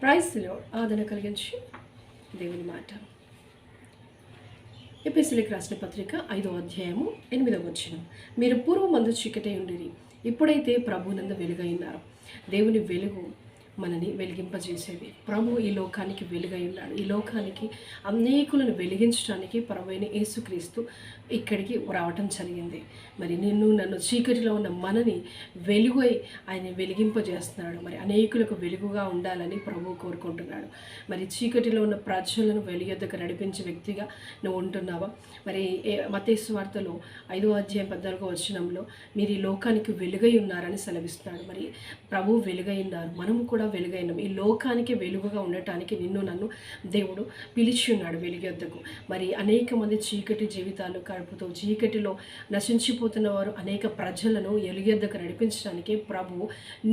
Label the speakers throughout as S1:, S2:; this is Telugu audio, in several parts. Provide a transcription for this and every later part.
S1: ప్రైస్లో ఆదరణ కలిగించి దేవుని మాట. ఎపిసిలికి రాసిన పత్రిక ఐదో అధ్యాయము ఎనిమిదవ వచ్చిన మీరు పూర్వమందు చీకటే ఉండిరి. ఇప్పుడైతే ప్రభునందు వెలుగై దేవుని వెలుగు మనని వెలిగింపజేసేది ప్రభు ఈ లోకానికి వెలుగై ఉన్నాడు. ఈ లోకానికి అనేకులను వెలిగించడానికి ప్రభు యేసుక్రీస్తు ఇక్కడికి రావటం జరిగింది. మరి నిన్ను నన్ను చీకటిలో ఉన్న మనని వెలుగై ఆయన వెలిగింపజేస్తున్నాడు. మరి అనేకులకు వెలుగుగా ఉండాలని ప్రభు కోరుకుంటున్నాడు. మరి చీకటిలో ఉన్న ప్రజలను వెలుగెద్దకు నడిపించే వ్యక్తిగా నువ్వు ఉంటున్నావా? మరి మతేసు వార్తలో ఐదో అధ్యాయం పద్నాలుగో వచనంలో మీరు ఈ లోకానికి వెలుగై ఉన్నారని సెలవిస్తున్నాడు. మరి ప్రభు వెలుగై ఉన్నారు. మనము కూడా వెలుగైనం ఈ లోకానికి వెలుగుగా ఉండటానికి నిన్ను నన్ను దేవుడు పిలిచి ఉన్నాడు వెలుగెద్దకు. మరి అనేక మంది చీకటి జీవితాలు కడుపుతూ చీకటిలో నశించిపోతున్న వారు అనేక ప్రజలను ఎలుగెద్దకు నడిపించడానికి ప్రభువు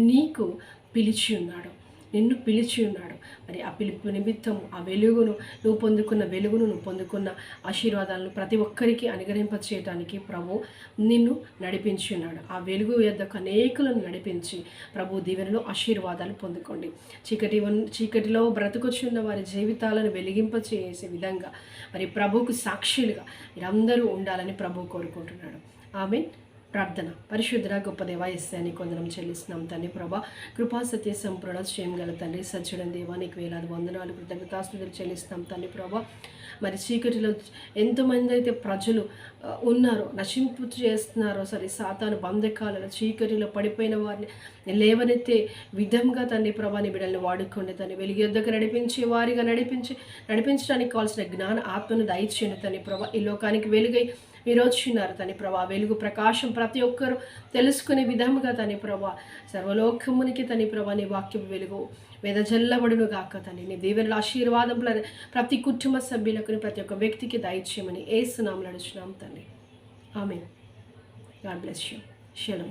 S1: నీకు పిలిచి ఉన్నాడు నిన్ను పిలిచి ఉన్నాడు. మరి ఆ పిలుపు నిమిత్తం ఆ వెలుగును నువ్వు పొందుకున్న వెలుగును నువ్వు పొందుకున్న ఆశీర్వాదాలను ప్రతి ఒక్కరికి అనుగ్రహింప చేయడానికి ప్రభు నిన్ను నడిపించి ఉన్నాడు. ఆ వెలుగు యొద్దకు అనేకులను నడిపించి ప్రభు దీవెనలో ఆశీర్వాదాలు పొందుకోండి. చీకటి చీకటిలో బ్రతుకొచ్చున్న వారి జీవితాలను వెలిగింప చేసే విధంగా మరి ప్రభుకు సాక్షులుగా మీరందరూ ఉండాలని ప్రభు కోరుకుంటున్నాడు. ఆమె ప్రార్థన. పరిశుద్ధ గొప్ప దేవాయస్యాన్ని కొందరం చెల్లిస్తున్నాం తండ్రి ప్రభా. కృపా సత్య సంపూర్ణ శ్రేయం గల తండ్రి సజ్జుడం దేవానికి వేలాది వందనాలు కృతజ్ఞతాస్తుతులు చెల్లిస్తున్నాం తండ్రి ప్రభా. మరి చీకటిలో ఎంతమంది అయితే ప్రజలు ఉన్నారో నశింపు చేస్తున్నారో సరే సాతాను బంధకాలలో చీకటిలో పడిపోయిన వారిని లేవనెత్తే విధంగా తండ్రి ప్రభాని బిడ్డల్ని వాడుకోండి తను వెలుగు యుద్ధకు నడిపించి వారిగా నడిపించి నడిపించడానికి కావాల్సిన జ్ఞాన ఆత్మను దయచేయండి తండ్రి ప్రభా. ఈ లోకానికి వెలుగై విరోచినారు తని ప్రభా వెలుగు ప్రకాశం ప్రతి ఒక్కరు తెలుసుకునే విధముగా తని ప్రభా సర్వలోకమునికి తని ప్రభా నీ వాక్యం వెలుగు వెదజల్లబడును గాక. తని నీ దీవెనల ఆశీర్వాదం ప్రతి కుటుంబ సభ్యులకు ప్రతి ఒక్క వ్యక్తికి దయచేయమని ఏ సునామలు నడుచున్నాం తల్లి. ఆమె గాడ్ బ్లెస్ యూ. శలం.